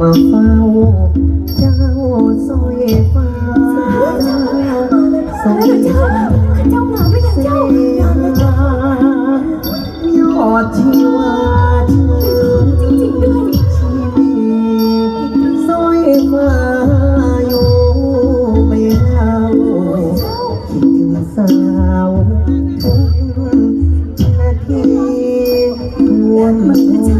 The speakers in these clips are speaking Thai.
มาเฝ้า เจ้าสวยฟ้าสอยเจ้าอดชีวาชีวิตสอยฟ้าอยู่ไม่เอาคิดถึงสาวทุกนาทีควรมา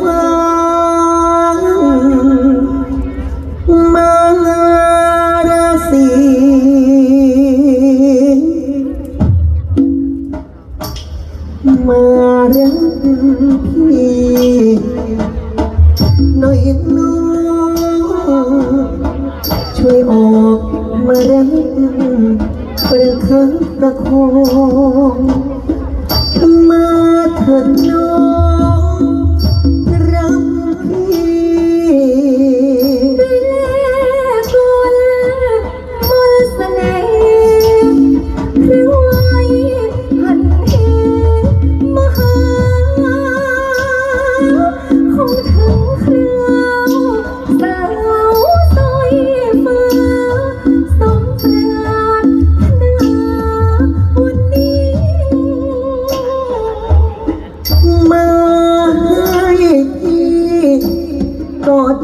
ฟังมาราศีมารักพี่น้อยน้องช่วยออกมารักประคับประคอง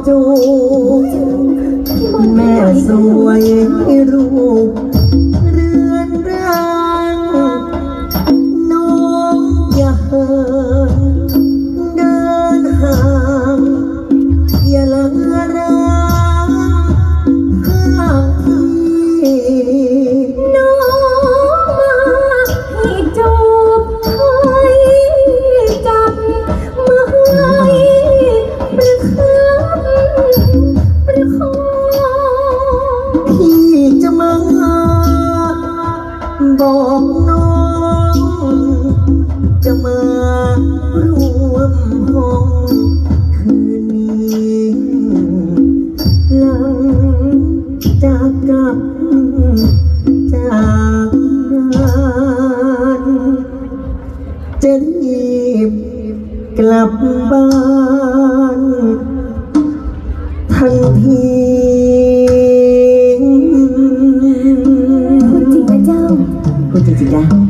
จูแม่สวยรูป อกน้อง จะมาร่วมหอ 几张